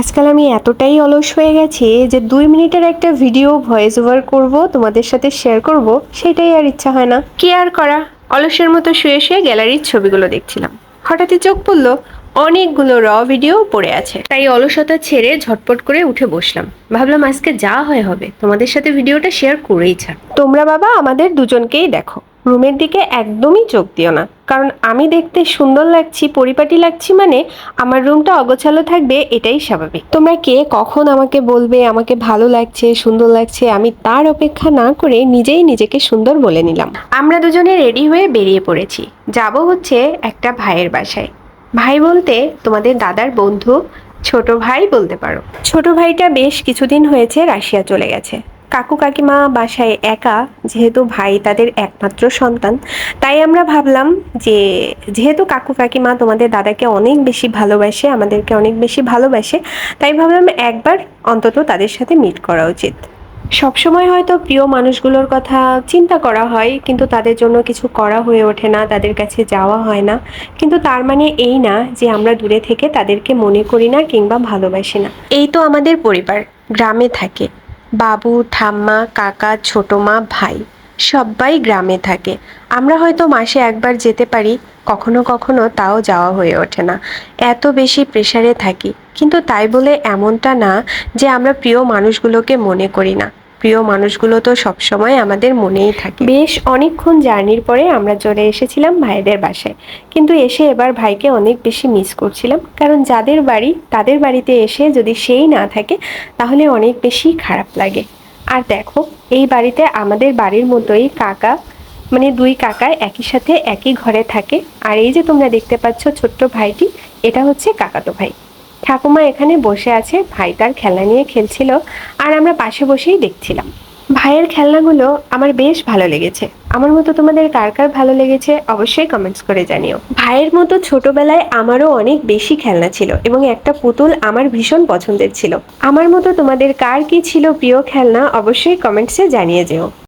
আজকাল আমি এতটাই অলস হয়ে গেছি যে দুই মিনিটের একটা ভিডিও ভয়েস ওভার করব তোমাদের সাথে শেয়ার করব সেটাই আর ইচ্ছা হয় না। কি আর করা? অলসের মতো শুয়ে শুয়ে গ্যালারির ছবিগুলো দেখছিলাম। হঠাৎই চোখ পড়ল অনেকগুলো র ভিডিও পড়ে আছে। তাই অলসতা ছেড়ে ঝটপট করে উঠে বসলাম। ভাবলাম আজকে যা হয় হবে তোমাদের সাথে ভিডিওটা শেয়ার করেই ছাড়। তোমরা বাবা আমাদের দুজনকেই দেখো। রুমের দিকে একদমই চোখ দিও না। কারণ আমি দেখতে সুন্দর লাগছি, পরিপাটি লাগছি মানে আমার রুমটা অগোছালো থাকবে, এটাই স্বাভাবিক। তোমরা কে কখন আমাকে বলবে, আমাকে ভালো লাগছে, সুন্দর লাগছে, আমি তার অপেক্ষা না করে নিজেই নিজেকে সুন্দর বলে নিলাম। আমরা দুজনে রেডি হয়ে বেরিয়ে পড়েছি। যাব হচ্ছে একটা ভাইয়ের বাসায়। ভাই বলতে তোমাদের দাদার বন্ধু, ছোট ভাই বলতে পারো। ছোট ভাইটা বেশ কিছুদিন হয়েছে রাশিয়া চলে গেছে। কাকু কাকিমা বাসায় একা, যেহেতু ভাই তাদের একমাত্র সন্তান, তাই আমরা ভাবলাম যে যেহেতু কাকু কাকিমা তোমাদের দাদাকে অনেক বেশি ভালোবাসে, আমাদেরকে অনেক বেশি ভালোবাসে, তাই ভাবলাম একবার অন্তত তাদের সাথে মিট করা উচিত। সবসময় হয়তো প্রিয় মানুষগুলোর কথা চিন্তা করা হয়, কিন্তু তাদের জন্য কিছু করা হয়ে ওঠে না, তাদের কাছে যাওয়া হয় না। কিন্তু তার মানে এই না যে আমরা দূরে থেকে তাদেরকে মনে করি না কিংবা ভালোবাসি না। এই তো আমাদের পরিবার, গ্রামে থাকে। বাবু, ঠাম্মা, কাকা, ছোটো মা, ভাই সবাই গ্রামে থাকে। আমরা হয়তো মাসে একবার যেতে পারি, কখনো কখনো তাও যাওয়া হয়ে ওঠে না। এত বেশি প্রেশারে থাকি। কিন্তু তাই বলে এমনটা না যে আমরা প্রিয় মানুষগুলোকে মনে করি না। প্রিয় মানুষগুলো তো সবসময় আমাদের মনেই থাকে। বেশ অনেকক্ষণ জার্নির পরে আমরা চলে এসেছিলাম ভাইদের বাসায়। কিন্তু এসে এবার ভাইকে অনেক বেশি মিস করছিলাম। কারণ যাদের বাড়ি, তাদের বাড়িতে এসে যদি সেই না থাকে, তাহলে অনেক বেশি খারাপ লাগে। আর দেখো, এই বাড়িতে আমাদের বাড়ির মতোই কাকা মানে দুই কাকা একই সাথে একই ঘরে থাকে। আর এই যে তোমরা দেখতে পাচ্ছ ছোট্ট ভাইটি, এটা হচ্ছে কাকাতো ভাই। ঠাকুমা এখানে বসে আছে, ভাই তার খেলনা নিয়ে খেলছিল আর আমরা পাশে বসেই দেখছিলাম। ভাইয়ের খেলনাগুলো আমার বেশ ভালো লেগেছে। আমার মতো তোমাদের কার কার ভালো লেগেছে অবশ্যই কমেন্টস করে জানিও। ভাইয়ের মতো ছোটবেলায় আমারও অনেক বেশি খেলনা ছিল এবং একটা পুতুল আমার ভীষণ পছন্দের ছিল। আমার মতো তোমাদের কার কি ছিল প্রিয় খেলনা অবশ্যই কমেন্টসে জানিয়ে যেও।